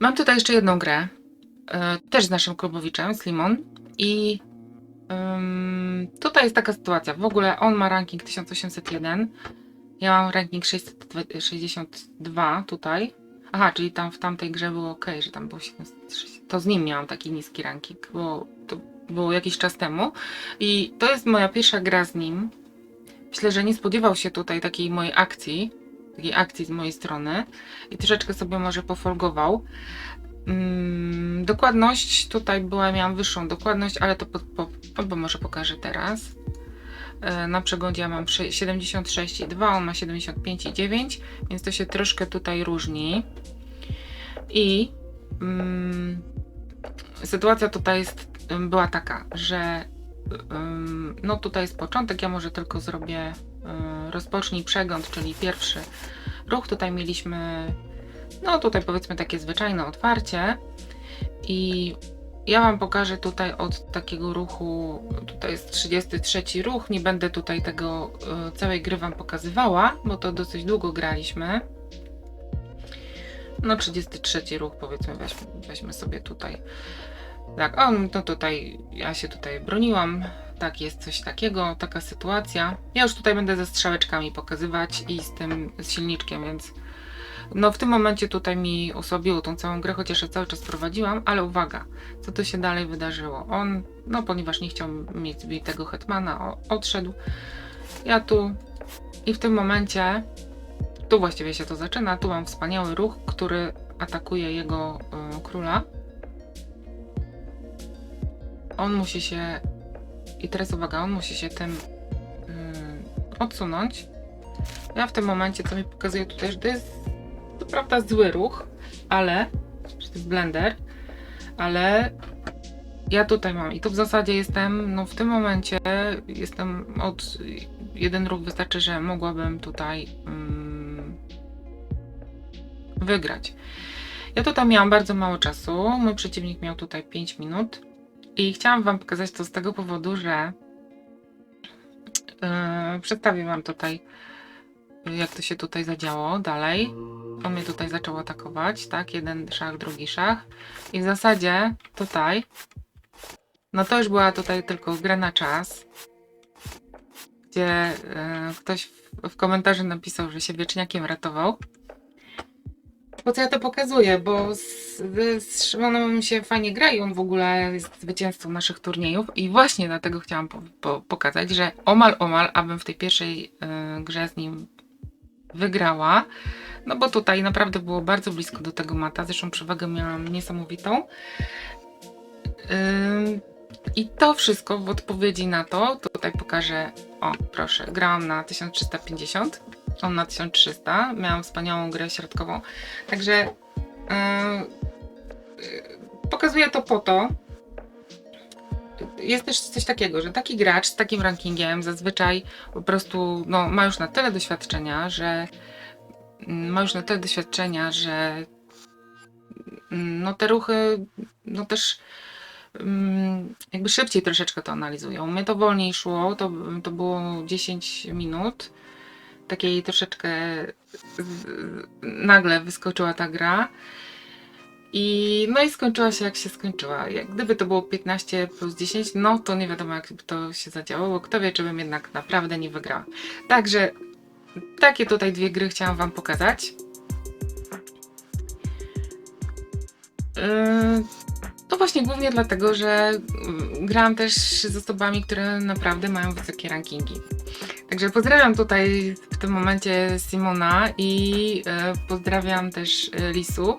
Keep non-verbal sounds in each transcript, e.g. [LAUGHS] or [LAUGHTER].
Mam tutaj jeszcze jedną grę, e, też z naszym klubowiczem, z Limon. I ym, tutaj jest taka sytuacja. W ogóle on ma ranking 1801. Ja mam ranking 662 tutaj. Aha, czyli tam w tamtej grze było ok, że tam było 760. To z nim miałam taki niski ranking, bo to było jakiś czas temu. I to jest moja pierwsza gra z nim. Myślę, że nie spodziewał się tutaj takiej mojej akcji, takiej akcji z mojej strony i troszeczkę sobie może pofolgował. Mm, dokładność tutaj była, miałam wyższą dokładność, ale to po, po, albo może pokażę teraz. E, Na przeglądzie ja mam sze- 76,2, on ma 75,9, więc to się troszkę tutaj różni. I mm, sytuacja tutaj jest, była taka, że ym, no tutaj jest początek, ja może tylko zrobię rozpocznij przegląd, czyli pierwszy ruch. Tutaj mieliśmy, no tutaj powiedzmy takie zwyczajne otwarcie i ja Wam pokażę tutaj od takiego ruchu, tutaj jest 33 ruch, nie będę tutaj tego y, całej gry Wam pokazywała, bo to dosyć długo graliśmy. No 33 ruch powiedzmy weźmy, weźmy sobie tutaj. Tak, o, no tutaj ja się tutaj broniłam. Tak, jest coś takiego, taka sytuacja. Ja już tutaj będę ze strzałeczkami pokazywać i z tym z silniczkiem, więc no w tym momencie tutaj mi osłabiło tą całą grę, chociaż ja cały czas prowadziłam, ale uwaga, co tu się dalej wydarzyło? On, no ponieważ nie chciał mieć zbitego hetmana, odszedł. Ja tu i w tym momencie, tu właściwie się to zaczyna, tu mam wspaniały ruch, który atakuje jego y, króla. On musi się, i teraz uwaga, on musi się tym ym, odsunąć. Ja w tym momencie, co mi pokazuje tutaj, że to jest to prawda zły ruch, ale, że to jest blender, ale ja tutaj mam i tu w zasadzie jestem, no w tym momencie jestem od jeden ruch wystarczy, że mogłabym tutaj ym, wygrać. Ja tutaj miałam bardzo mało czasu, mój przeciwnik miał tutaj 5 minut i chciałam Wam pokazać to z tego powodu, że yy, przedstawię Wam tutaj jak to się tutaj zadziało dalej. On mnie tutaj zaczął atakować, tak? Jeden szach, drugi szach. I w zasadzie tutaj, no to już była tutaj tylko gra na czas, gdzie e, ktoś w, w komentarzu napisał, że się wieczniakiem ratował. Po co ja to pokazuję? Bo z, z Szymonem się fajnie gra i on w ogóle jest zwycięzcą naszych turniejów i właśnie dlatego chciałam po, po, pokazać, że omal omal, abym w tej pierwszej e, grze z nim wygrała. No bo tutaj naprawdę było bardzo blisko do tego mata. Zresztą przewagę miałam niesamowitą. Ym, I to wszystko w odpowiedzi na to tutaj pokażę. O, proszę, grałam na 1350, on na 1300. Miałam wspaniałą grę środkową. Także yy, pokazuję to po to. Jest też coś takiego, że taki gracz z takim rankingiem zazwyczaj po prostu no, ma już na tyle doświadczenia, że mm, ma już na tyle doświadczenia, że mm, no te ruchy no też mm, jakby szybciej troszeczkę to analizują. Mnie to wolniej szło, to, to było 10 minut. Takiej troszeczkę nagle wyskoczyła ta gra. I no i skończyła się jak się skończyła. Jak gdyby to było 15 plus 10, no to nie wiadomo jak to się zadziało, bo kto wie, czy bym jednak naprawdę nie wygrała. Także takie tutaj dwie gry chciałam Wam pokazać. Yy, To właśnie głównie dlatego, że yy, grałam też z osobami, które naprawdę mają wysokie rankingi. Także pozdrawiam tutaj w tym momencie Simona i yy, pozdrawiam też yy, Lisu.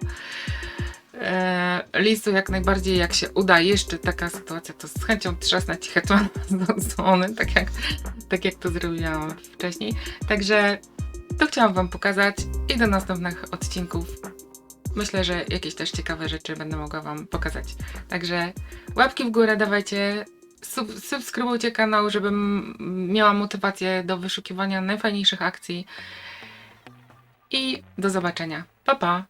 E, listu jak najbardziej, jak się uda jeszcze taka sytuacja, to z chęcią trzasnę ci hetman [LAUGHS] z odsłony, tak jak, tak jak to zrobiłam wcześniej. Także to chciałam Wam pokazać i do następnych odcinków. Myślę, że jakieś też ciekawe rzeczy będę mogła Wam pokazać. Także łapki w górę dawajcie, sub, subskrybujcie kanał, żebym miała motywację do wyszukiwania najfajniejszych akcji. I do zobaczenia. Pa pa!